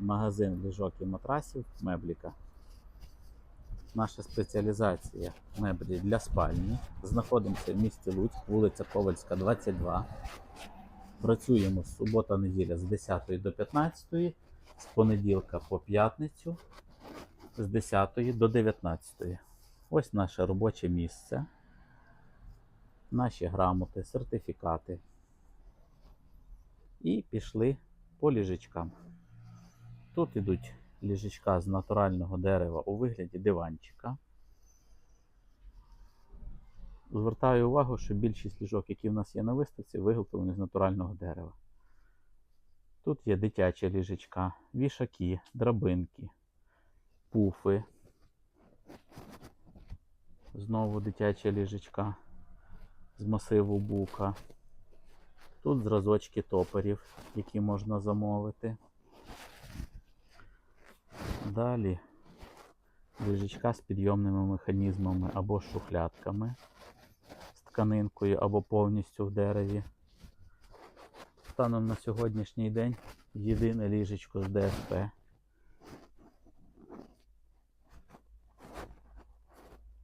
магазин ліжок і матрасів Мебліка. Наша спеціалізація меблі для спальні. Знаходимося в місті Луцьк, вулиця Ковальська, 22. Працюємо з субота неділя з 10 до 15, з понеділка по п'ятницю з 10 до 19. Ось наше робоче місце. Наші грамоти, сертифікати. І пішли по ліжечкам. Тут ідуть ліжечка з натурального дерева у вигляді диванчика. Звертаю увагу, що більшість ліжок, які в нас є на виставці, виготовлені з натурального дерева. Тут є дитячі ліжечка, вішаки, драбинки, пуфи. Знову дитячі ліжечка з масиву бука. Тут зразочки топорів, які можна замовити. Далі ліжечка з підйомними механізмами або шухлядками, з тканинкою або повністю в дереві. Станом на сьогоднішній день єдине ліжечко з ДСП.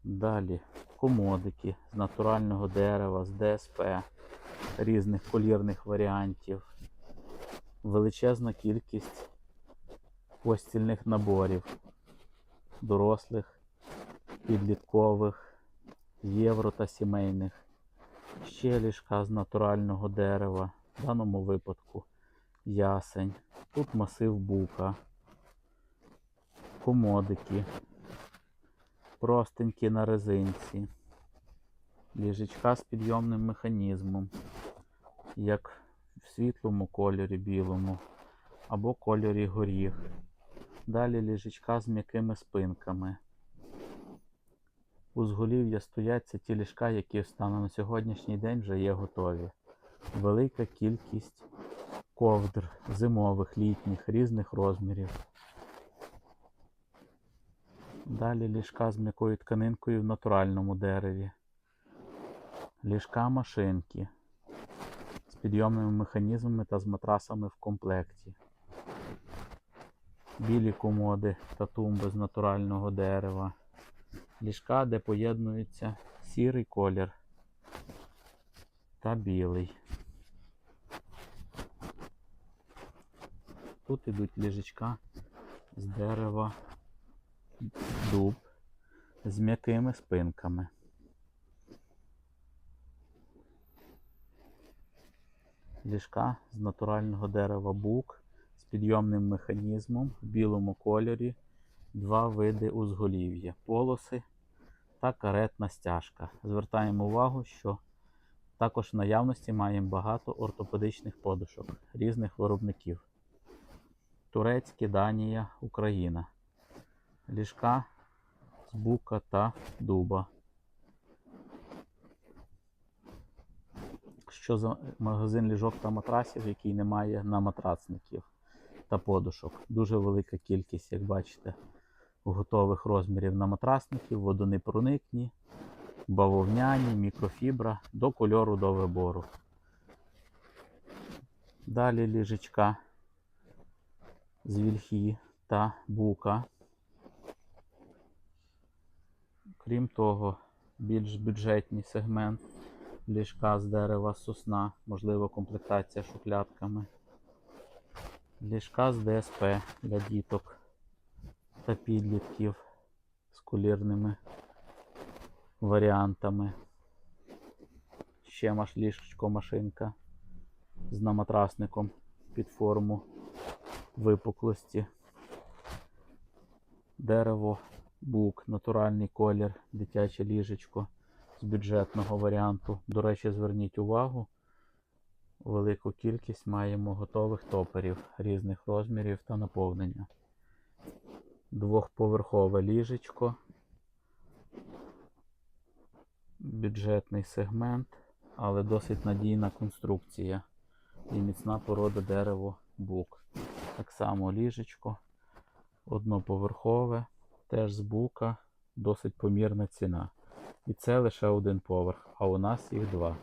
Далі комодики з натурального дерева, з ДСП, різних колірних варіантів, величезна кількість постільних наборів, дорослих, підліткових, євро та сімейних, ще ліжка з натурального дерева, в даному випадку ясень, тут масив бука, комодики, простенькі на резинці, ліжечка з підйомним механізмом, як в світлому кольорі білому або кольорі горіх. Далі ліжечка з м'якими спинками. Узголів'я стоять це ті ліжка, які станом на сьогоднішній день вже є готові. Велика кількість ковдр зимових, літніх, різних розмірів. Далі ліжка з м'якою тканинкою в натуральному дереві. Ліжка машинки з підйомними механізмами та з матрасами в комплекті. Білі комоди та тумби з натурального дерева. Ліжка, де поєднується сірий колір та білий. Тут ідуть ліжечка з дерева дуб з м'якими спинками. Ліжка з натурального дерева бук підйомним механізмом в білому кольорі, два види узголів'я, полоси та каретна стяжка. Звертаємо увагу, що також в наявності маємо багато ортопедичних подушок різних виробників. Турецькі, Данія, Україна. Ліжка з бука та дуба. Що за магазин ліжок та матрасів, який не має на матрацників та подушок. Дуже велика кількість, як бачите, готових розмірів на матрасників, водонепроникні, бавовняні, мікрофібра до кольору до вибору. Далі ліжечка з вільхі та бука. Крім того, більш бюджетний сегмент ліжка з дерева сосна, можливо, комплектація шухлядками. Ліжка з ДСП для діток та підлітків з колірними варіантами. Ще маш ліжечко машинка з наматрасником під форму випуклості. Дерево, бук, натуральний колір, дитяче ліжечко з бюджетного варіанту. До речі, зверніть увагу, велику кількість маємо готових топерів різних розмірів та наповнення. Двохповерхове ліжечко, бюджетний сегмент, але досить надійна конструкція і міцна порода дерево бук. Так само ліжечко, одноповерхове, теж з бука, досить помірна ціна. І це лише один поверх, а у нас їх два.